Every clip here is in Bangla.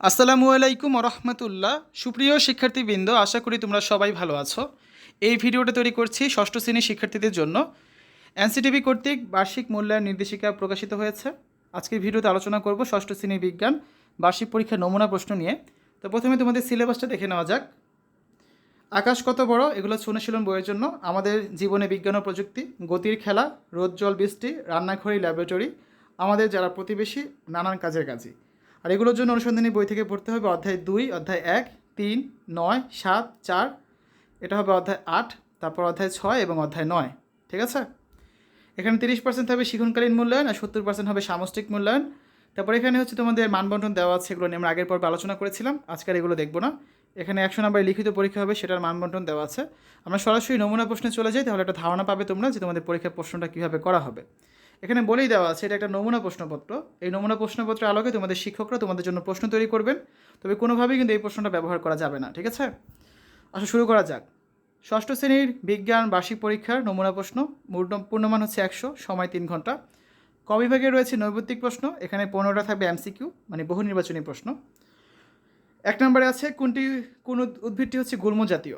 আসসালামু আলাইকুম রহমতুল্লাহ সুপ্রিয় শিক্ষার্থীবৃন্দ, আশা করি তোমরা সবাই ভালো আছো। এই ভিডিওটা তৈরি করছি ষষ্ঠ শ্রেণির শিক্ষার্থীদের জন্য। এনসিটিভি কর্তৃক বার্ষিক মূল্যায়ন নির্দেশিকা প্রকাশিত হয়েছে। আজকের ভিডিওতে আলোচনা করব ষষ্ঠ শ্রেণির বিজ্ঞান, বার্ষিক পরীক্ষার নমুনা প্রশ্ন নিয়ে। তো প্রথমে তোমাদের সিলেবাসটা দেখে নেওয়া যাক। আকাশ কত বড়? এগুলো অনুশীলন বইয়ের জন্য। আমাদের জীবনে বিজ্ঞান ও প্রযুক্তি, গতির খেলা, রোদ, জল, বৃষ্টি, রান্নাঘড়ি, ল্যাবরেটরি, আমাদের যারা প্রতিবেশী, নানান কাজের কাজী আর এগুলোর জন্য অনুসন্ধানী বই থেকে পড়তে হবে অধ্যায় দুই, অধ্যায় এক, তিন, নয়, সাত, চার। এটা হবে অধ্যায় আট, তারপর অধ্যায় ছয় এবং অধ্যায় নয়। ঠিক আছে? এখানে তিরিশ পার্সেন্ট হবে শিখনকালীন মূল্যায়ন আর সত্তর পার্সেন্ট হবে সামষ্টিক মূল্যায়ন। তারপর এখানে হচ্ছে তোমাদের মানবন্টন দেওয়া আছে, এগুলো নিয়ে আমরা আগের পর্বে আলোচনা করেছিলাম। আজকের এগুলো দেখব না। এখানে একশো নাম্বার লিখিত পরীক্ষা হবে, সেটার মানবন্টন দেওয়া আছে। আমরা সরাসরি নমুনা প্রশ্নে চলে যাই, তাহলে একটা ধারণা পাবে তোমরা যে তোমাদের পরীক্ষার প্রশ্নটা কীভাবে করা হবে। এখানে বলেই দেওয়া আছে, এটা একটা নমুনা প্রশ্নপত্র। এই নমুনা প্রশ্নপত্রের আলোকে তোমাদের শিক্ষকরা তোমাদের জন্য প্রশ্ন তৈরি করবেন, তবে কোনোভাবেই কিন্তু এই প্রশ্নটা ব্যবহার করা যাবে না, ঠিক আছে? আচ্ছা শুরু করা যাক। ষষ্ঠ শ্রেণির বিজ্ঞান বার্ষিক পরীক্ষার নমুনা প্রশ্ন পূর্ণ- পূর্ণমান হচ্ছে একশো, সময় তিন ঘণ্টা। ক বিভাগে রয়েছে নৈবত্তিক প্রশ্ন, এখানে পনেরোটা থাকবে এমসিকিউ মানে বহু নির্বাচনী প্রশ্ন। এক নম্বরে আছে কোনটি, কোন উদ্ভিদটি হচ্ছে গুল্ম জাতীয়?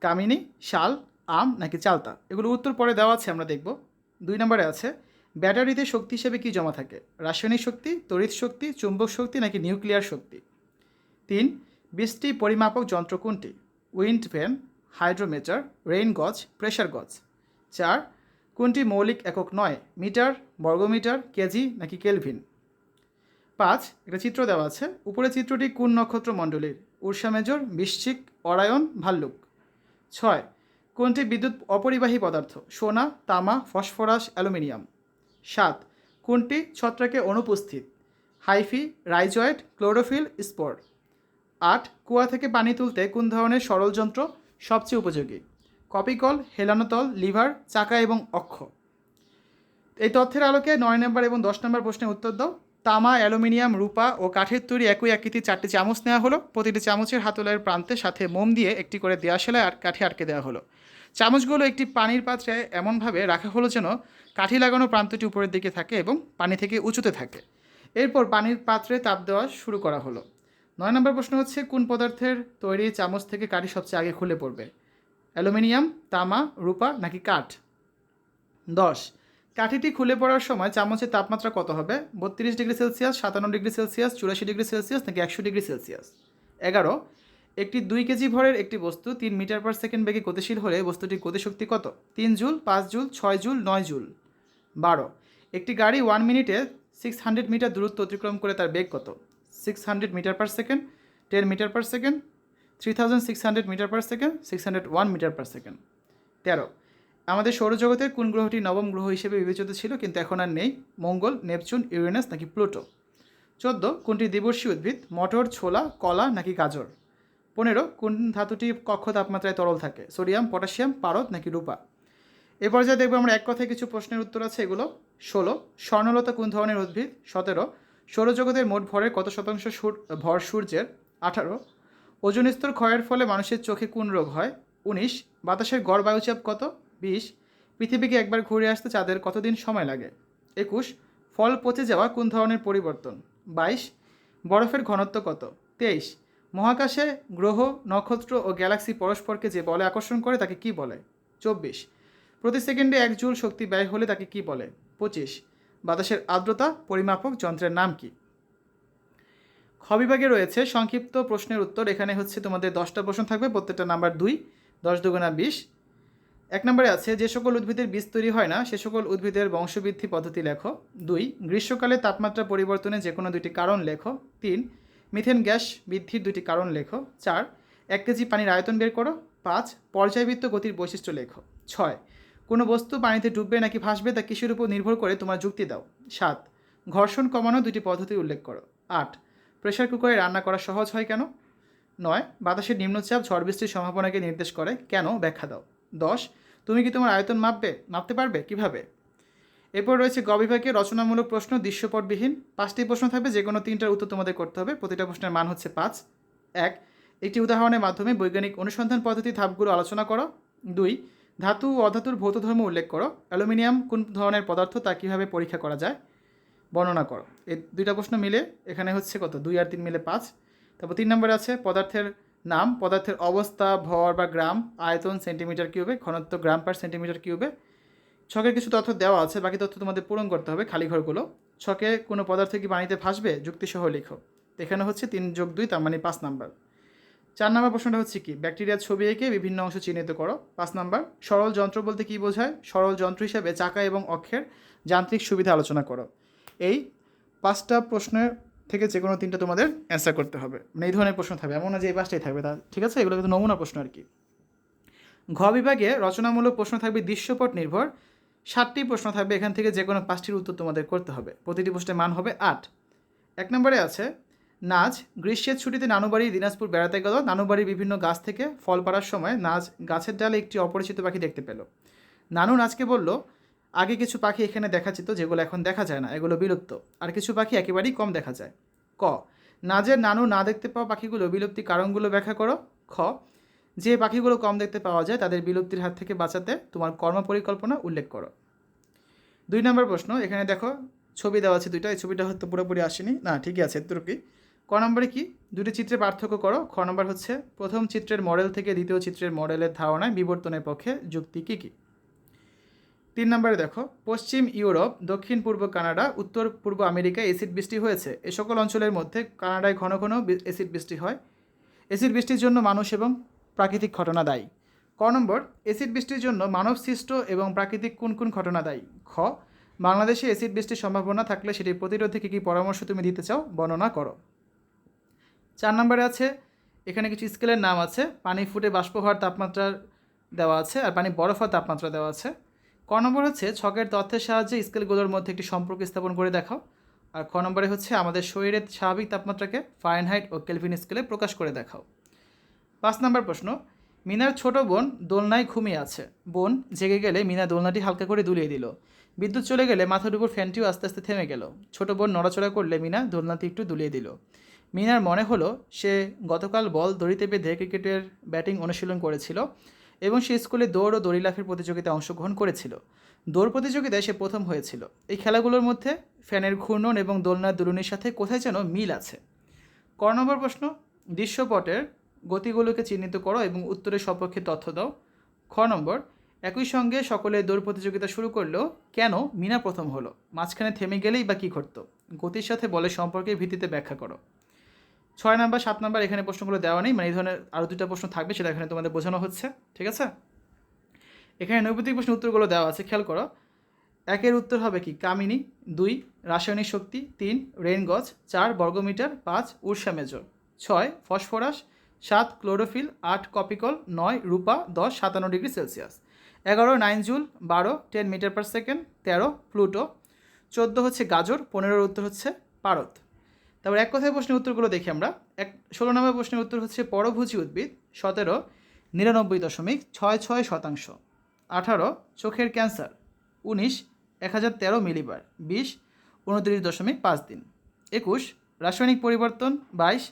কামিনী, শাল, আম নাকি চালতা? এগুলো উত্তর পরে দেওয়া আছে, আমরা দেখব। দুই নম্বরে আছে ব্যাটারিতে শক্তি হিসেবে কি জমা থাকে? রাসায়নিক শক্তি, তড়িৎ শক্তি, চুম্বক শক্তি নাকি নিউক্লিয়ার শক্তি? তিন, বৃষ্টি পরিমাপক যন্ত্র কোনটি? Wind vane hydrometer, rain gauge pressure gauge. চার, কোনটি মৌলিক একক নয়? মিটার, বর্গমিটার, কেজি নাকি কেলভিন? পাঁচ, একটা চিত্র দেওয়া আছে। উপরে চিত্রটি কোন নক্ষত্র মণ্ডলীর উর্ষা মেজর, বৃশ্চিক অরায়ন ভাল্লুক। ছয়, কোনটি বিদ্যুৎ অপরিবাহী পদার্থ? সোনা, তামা, ফসফরাস, অ্যালুমিনিয়াম। সাত, কোনটি ছত্রাকে অনুপস্থিত? Hyphae rhizoid chlorophyll, spore. আট, কুয়া থেকে পানি তুলতে কোন ধরনের সরল যন্ত্র সবচেয়ে উপযোগী? কপিকল, হেলানোতল, লিভার, চাকা এবং অক্ষ। এই তথ্যের আলোকে নয় নম্বর এবং দশ নম্বর প্রশ্নের উত্তর দাও। তামা, অ্যালুমিনিয়াম, রূপা ও কাঠের তৈরি একই আকৃতির চারটি চামচ নেওয়া হলো। প্রতিটি চামচের হাতলের প্রান্তের সাথে মোম দিয়ে একটি করে দেওয়া সেলাই আর কাঠি আটকে দেওয়া হলো। চামচগুলো একটি পানির পাত্রে এমনভাবে রাখা হলো যেন কাঠি লাগানো প্রান্তটি উপরের দিকে থাকে এবং পানি থেকে উঁচুতে থাকে। এরপর পানির পাত্রে তাপ দেওয়া শুরু করা হলো। নয় নম্বর প্রশ্ন হচ্ছে, কোন পদার্থের তৈরি চামচ থেকে কাঠি সবচেয়ে আগে খুলে পড়বে? অ্যালুমিনিয়াম, তামা, রূপা নাকি কাঠ? দশ। কাঠিটি খুলে পড়ার সময় চামচের তাপমাত্রা কত হবে? বত্রিশ ডিগ্রি সেলসিয়াস, সাতান্ন ডিগ্রি সেলসিয়াস, চুরাশি ডিগ্রি সেলসিয়াস নাকি একশো ডিগ্রি সেলসিয়াস? এগারো। একটি দুই কেজি ভরের একটি বস্তু তিন মিটার পার সেকেন্ড বেগে গতিশীল হলে বস্তুটির গতিশক্তি কত? তিন জুল, পাঁচ জুল, ছয় জুল, নয় জুল। বারো। একটি গাড়ি ওয়ান মিনিটে সিক্স হান্ড্রেড মিটার দূরত্ব অতিক্রম করে তার বেগ কত? Six hundred metre per second ten metre per second three thousand six hundred metre per second six hundred one metre per second তেরো। আমাদের সৌরজগতের কোন গ্রহটি নবম গ্রহ হিসেবে বিবেচিত ছিল কিন্তু এখন আর নেই? মঙ্গল, নেপচুন, ইউরেনাস নাকি প্লুটো? চোদ্দ। কোনটি দিবসী উদ্ভিদ? মটর, ছোলা, কলা নাকি গাজর? পনেরো। কোন ধাতুটি কক্ষ তাপমাত্রায় তরল থাকে? সোডিয়াম, পটাশিয়াম, পারদ নাকি রূপা? এ পর্যায়ে দেখব আমরা এক কথায় কিছু প্রশ্নের উত্তর আছে এগুলো। ষোলো, স্বর্ণলতা কোন ধরনের উদ্ভিদ? সতেরো, সৌরজগতের মোট ভরের কত শতাংশ ভর সূর্যের? আঠারো, ওজন স্তর ক্ষয়ের ফলে মানুষের চোখে কোন রোগ হয়? উনিশ, বাতাসের গড় বায়ুচাপ কত? বিশ, পৃথিবীকে একবার ঘুরে আসতে চাঁদের কতদিন সময় লাগে? একুশ, ফল পচে যাওয়া কোন ধরনের পরিবর্তন? বাইশ, বরফের ঘনত্ব কত? তেইশ, মহাকাশে গ্রহ, নক্ষত্র ও গ্যালাক্সি পরস্পরকে যে বলে আকর্ষণ করে তাকে কি বলে? চব্বিশ প্রতি সেকেন্ডে এক জুল শক্তি ব্যয় হলে তাকে কি বলে? পঁচিশ। বাতাসের আর্দ্রতা, পরিমাপক যন্ত্রের নাম কি? খ বিভাগে রয়েছে সংক্ষিপ্ত প্রশ্নের উত্তর। এখানে হচ্ছে তোমাদের দশটা প্রশ্ন থাকবে, প্রত্যেকটা নাম্বার দুই, দশ দুগুণা বিশ। এক নম্বরে আছে, যে সকল উদ্ভিদের বীজ তৈরি হয় না, সে সকল উদ্ভিদের বংশবৃদ্ধি পদ্ধতি লেখো। দুই, গ্রীষ্মকালে তাপমাত্রা পরিবর্তনে যে কোনো দুটি কারণ লেখো। তিন, মিথেন গ্যাস বৃদ্ধির দুটি কারণ লেখো। চার, এক কেজি পানির আয়তন বের করো। পাঁচ, পর্যায়বৃত্ত গতির বৈশিষ্ট্য লেখো। ছয় কোনো বস্তু পানিতে ডুববে নাকি ভাসবে তা কিসের উপর নির্ভর করে তোমার যুক্তি দাও। সাত, ঘর্ষণ কমানো দুটি পদ্ধতি উল্লেখ করো। আট প্রেশার কুকারে রান্না করা সহজ হয় কেন? নয়, বাতাসের নিম্নচাপ, ঝড় বৃষ্টির সম্ভাবনাকে নির্দেশ করে, কেন? ব্যাখ্যা দাও। দশ, তুমি কি তোমার আয়তন মাপবে? মাপতে পারবে? কীভাবে? এরপর রয়েছে গ বিভাগে রচনামূলক প্রশ্ন, দৃশ্যপটবিহীন। পাঁচটি প্রশ্ন থাকবে যে কোনো তিনটার উত্তর তোমাদের করতে হবে। প্রতিটা প্রশ্নের মান হচ্ছে পাঁচ। এক, একটি উদাহরণের মাধ্যমে বৈজ্ঞানিক অনুসন্ধান পদ্ধতি ধাপগুলো আলোচনা করো। দুই ধাতু অধাতুর ভৌত ধর্ম উল্লেখ করো। অ্যালুমিনিয়াম কোন ধরনের পদার্থ তা কীভাবে পরীক্ষা করা যায়? বর্ণনা করো। এই দুইটা প্রশ্ন মিলে এখানে হচ্ছে কত? দুই আর তিন মিলে পাঁচ। তারপর তিন নম্বরে আছে পদার্থের নাম, পদার্থের অবস্থা, ভর বা গ্রাম, আয়তন সেন্টিমিটার কিউবে, ঘনত্ব গ্রাম পার সেন্টিমিটার কিউবে। ছকের কিছু তথ্য দেওয়া আছে, বাকি তথ্য তোমাদের পূরণ করতে হবে খালি ঘরগুলো। ছকে কোনো পদার্থ কি পানিতে ভাসবে? যুক্তিসহ লেখো। এখানে হচ্ছে তিন যোগ দুই, তার মানে পাঁচ নাম্বার। চার নম্বর প্রশ্নটা হচ্ছে কি? ব্যাকটেরিয়ার ছবি এঁকে বিভিন্ন অংশ চিহ্নিত করো। পাঁচ নাম্বার, সরল যন্ত্র বলতে কি বোঝায়? সরল যন্ত্র হিসাবে চাকা এবং অক্ষের যান্ত্রিক সুবিধা আলোচনা করো। এই পাঁচটা প্রশ্নের থেকে যে কোনো তিনটা তোমাদের অ্যান্সার করতে হবে। মানে এই ধরনের প্রশ্ন থাকবে। এমন না যে এই পাঁচটাই থাকবে তা, ঠিক আছে? এগুলো কিন্তু নমুনা প্রশ্ন আর কি। ঘ বিভাগে রচনামূলক প্রশ্ন থাকবে দৃশ্যপট নির্ভর। ষাটটি প্রশ্ন থাকবে এখান থেকে যে কোনো পাঁচটির উত্তর তোমাদের করতে হবে। প্রতিটি প্রশ্নের মান হবে আট। এক নম্বরে আছে নাচ গ্রীষ্মের ছুটিতে নানুবাড়ি, দিনাজপুর বেড়াতে গেল। নানুবাড়ির বিভিন্ন গাছ থেকে ফল পাড়ার সময় নাচ গাছের ডালে একটি অপরিচিত পাখি দেখতে পেল। নানু নাচকে বলল, আগে কিছু পাখি এখানে দেখা যেত যেগুলো এখন দেখা যায় না, এগুলো বিলুপ্ত। আর কিছু পাখি একেবারেই কম দেখা যায়। ক নাচের নানু না দেখতে পাওয়া পাখিগুলো বিলুপ্তি কারণগুলো ব্যাখ্যা করো। খ, যে পাখিগুলো কম দেখতে পাওয়া যায় তাদের বিলুপ্তির হাত থেকে বাঁচাতে তোমার কর্ম পরিকল্পনা উল্লেখ করো। দুই নম্বর প্রশ্ন, এখানে দেখো, ছবি দেওয়া আছে দুইটা, এই ছবিটা হয়তো পুরোপুরি আসেনি। না, ঠিকই আছে, এতটুকুই। ক নম্বরে কি? দুটি চিত্রে পার্থক্য করো। খ নম্বর হচ্ছে, প্রথম চিত্রের মডেল থেকে দ্বিতীয় চিত্রের মডেলের ধারণায় বিবর্তনের পক্ষে যুক্তি কী কী? তিন নম্বরে দেখো, পশ্চিম ইউরোপ, দক্ষিণ পূর্ব কানাডা, উত্তর পূর্ব আমেরিকায় এসিড বৃষ্টি হয়েছে। এ সকল অঞ্চলের মধ্যে কানাডায় ঘন ঘন এসিড বৃষ্টি হয়। এসিড বৃষ্টির জন্য মানুষ এবং প্রাকৃতিক ঘটনা দায়ী। ক নম্বর এসিড বৃষ্টির জন্য মানব সৃষ্ট এবং প্রাকৃতিক কোন কোন ঘটনা দায়ী? খ, বাংলাদেশে এসিড বৃষ্টির সম্ভাবনা থাকলে সেটির প্রতিরোধে কী কী পরামর্শ তুমি দিতে চাও, বর্ণনা করো। চার নম্বরে আছে, এখানে কিছু স্কেলের নাম আছে, পানি ফুটে বাষ্প হওয়ার তাপমাত্রা দেওয়া আছে আর পানি বরফ হওয়ার তাপমাত্রা দেওয়া আছে। ক নম্বর হচ্ছে ছকের তথ্যের সাহায্যে স্কেলগুলোর মধ্যে একটি সম্পর্ক স্থাপন করে দেখাও। আর খ নম্বরে হচ্ছে আমাদের শরীরের স্বাভাবিক তাপমাত্রাকে ফারেনহাইট ও কেলভিন স্কেলে প্রকাশ করে দেখাও। পাঁচ নম্বর প্রশ্ন, মিনার ছোট বোন দোলনায় ঘুমিয়ে আছে। বোন জেগে গেলে মিনা দোলনাটি হালকা করে দুলিয়ে দিল। বিদ্যুৎ চলে গেলে মাথার উপর ফ্যানটিও আস্তে আস্তে থেমে গেল। ছোট বোন নড়াচড়া করলে মিনা দোলনাটি একটু দুলিয়ে দিল। মিনার মনে হলো সে গতকাল বল দড়িতে বেঁধে ক্রিকেটের ব্যাটিং অনুশীলন করেছিল এবং সে স্কুলে দৌড় ও দড়ি লাফের প্রতিযোগিতায় অংশগ্রহণ করেছিল। দৌড় প্রতিযোগিতায় সে প্রথম হয়েছিল। এই খেলাগুলোর মধ্যে ফ্যানের ঘূর্ণন এবং দোলনার দুলুনির সাথে কোথায় যেন মিল আছে। ক নম্বর প্রশ্ন, দৃশ্যপটের গতিগুলোকে চিহ্নিত করো এবং উত্তরের সপক্ষে তথ্য দাও। খ নম্বর, একই সঙ্গে সকলে দৌড় প্রতিযোগিতা শুরু করলেও কেন মিনা প্রথম হলো? মাঝখানে থেমে গেলেই বা কী ঘটতো? গতির সাথে বলের সম্পর্কের ভিত্তিতে ব্যাখ্যা করো। ছয় নাম্বার, সাত নাম্বার এখানে প্রশ্নগুলো দেওয়া নেই মানে এই ধরনের আরও দুটা প্রশ্ন থাকবে, সেটা এখানে তোমাদের বোঝানো হচ্ছে, ঠিক আছে? এখানে নৈপতিক প্রশ্ন উত্তরগুলো দেওয়া আছে, খেয়াল করো। একের উত্তর হবে কি? কামিনী, দুই, রাসায়নিক শক্তি, তিন রেন গজ, চার, বর্গমিটার, পাঁচ উর্ষা মেজর। ছয়, ফসফরাস, সাত, ক্লোরোফিল, আট, কপিকল, নয়, রূপা, দশ, সাতান্ন ডিগ্রি সেলসিয়াস। এগারো, নাইন জুল, বারো, টেন মিটার পার সেকেন্ড, তেরো, প্লুটো। চোদ্দ হচ্ছে গাজর, পনেরোর উত্তর হচ্ছে পারদ। তারপর এক কথায় প্রশ্নের উত্তরগুলো দেখি আমরা। এক, ষোলো নম্বর প্রশ্নের উত্তর হচ্ছে পরভোজী উদ্ভিদ, সতেরো, নিরানব্বই দশমিক ছয় ছয় শতাংশ, আঠারো, চোখের ক্যান্সার, উনিশ, এক হাজার তেরো মিলিবার, বিশ, উনত্রিশ দশমিক পাঁচ দিন একুশ, রাসায়নিক পরিবর্তন, বাইশ,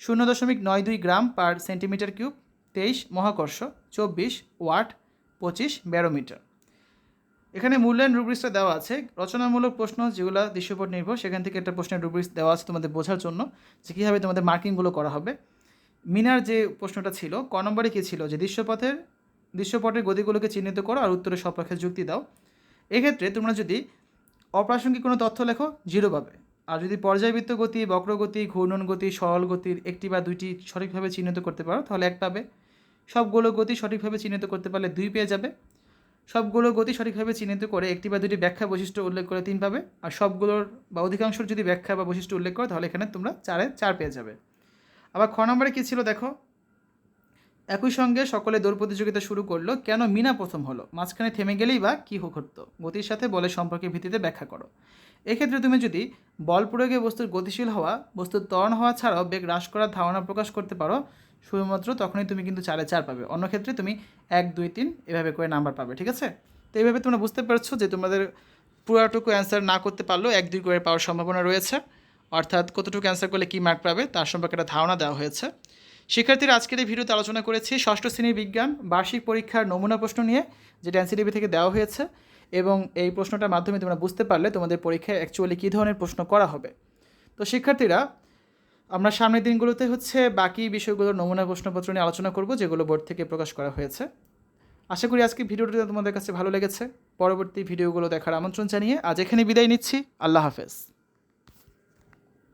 শূন্য দশমিক নয় দুই গ্রাম পার সেন্টিমিটার কিউব, তেইশ, মহাকর্ষ, চব্বিশ ওয়াট, পঁচিশ ব্যারোমিটার। এখানে মূল্যায়ন রুব্রিক্সটা দেওয়া আছে। রচনামূলক প্রশ্ন যেগুলো দৃশ্যপট নির্ভর, সেখান থেকে একটা প্রশ্নের রুব্রিক্স দেওয়া আছে তোমাদের বোঝার জন্য, যে কীভাবে তোমাদের মার্কিংগুলো করা হবে। মিনার যে প্রশ্নটা ছিল, ক নম্বরে কী ছিল? যে দৃশ্যপথের, দৃশ্যপটের গতিগুলোকে চিহ্নিত করো আর উত্তরের সপক্ষে যুক্তি দাও। এক্ষেত্রে তোমরা যদি অপ্রাসঙ্গিক কোনো তথ্য লেখো জিরো পাবে। আর যদি পর্যায়বৃত্ত গতি, বক্রগতি, ঘূর্ণন গতি, সরল গতির একটি বা দুইটি সঠিকভাবে চিহ্নিত করতে পারো, তাহলে এক পাবে। সবগুলো গতি সঠিকভাবে চিহ্নিত করতে পারলে দুই পেয়ে যাবে। সবগুলো গতি সঠিকভাবে চিহ্নিত করে একটি বা দুটি ব্যাখ্যা বৈশিষ্ট্য উল্লেখ করে তিন পাবে। আর সবগুলোর বা অধিকাংশর যদি ব্যাখ্যা বা বৈশিষ্ট্য উল্লেখ করো, তাহলে এখানে তোমরা চারে চার পেয়ে যাবে। আবার খ নম্বরে কী ছিল দেখো? একই সঙ্গে সকলে দৌড় প্রতিযোগিতা শুরু করল, কেন মিনা প্রথম হলো? মাঝখানে থেমে গেলেই বা কী ঘটতো? গতির সাথে বলের সম্পর্কের ভিত্তিতে ব্যাখ্যা করো। এক্ষেত্রে তুমি যদি বল প্রয়োগে বস্তুর গতিশীল হওয়া, বস্তুর ত্বরণ হওয়া ছাড়াও বেগ হ্রাস করার ধারণা প্রকাশ করতে পারো শুধুমাত্র তখনই তুমি কিন্তু চারে চার পাবে। অন্য ক্ষেত্রে তুমি এক, দুই, তিন এভাবে করে নাম্বার পাবে, ঠিক আছে? তো এইভাবে তোমরা বুঝতে পারছ যে তোমাদের পুরোটুকু অ্যান্সার না করতে পারলেও এক, দুই করে পাওয়ার সম্ভাবনা রয়েছে। অর্থাৎ কতটুকু অ্যান্সার করলে কী মার্ক পাবে তার সম্পর্কে একটা ধারণা দেওয়া হয়েছে। শিক্ষার্থীরা আজকের এই ভিডিওতে আলোচনা করেছি ষষ্ঠ শ্রেণির বিজ্ঞান, বার্ষিক পরীক্ষার নমুনা প্রশ্ন নিয়ে, যেটা এনসিডিবি থেকে দেওয়া হয়েছে। এবং এই প্রশ্নটার মাধ্যমে তোমরা বুঝতে পারলে তোমাদের পরীক্ষায় অ্যাকচুয়ালি কী ধরনের প্রশ্ন করা হবে। তো শিক্ষার্থীরা আমরা সামনের দিনগুলোতে হচ্ছে বাকি বিষয়গুলোর নমুনা প্রশ্নপত্র নিয়ে আলোচনা করব, যেগুলো বোর্ড থেকে প্রকাশ করা হয়েছে। আশা করি আজকে ভিডিওটা তোমাদের কাছে ভালো লেগেছে। পরবর্তী ভিডিওগুলো দেখার আমন্ত্রণ জানিয়ে আজ এখানে বিদায় নিচ্ছি। আল্লাহ হাফেজ।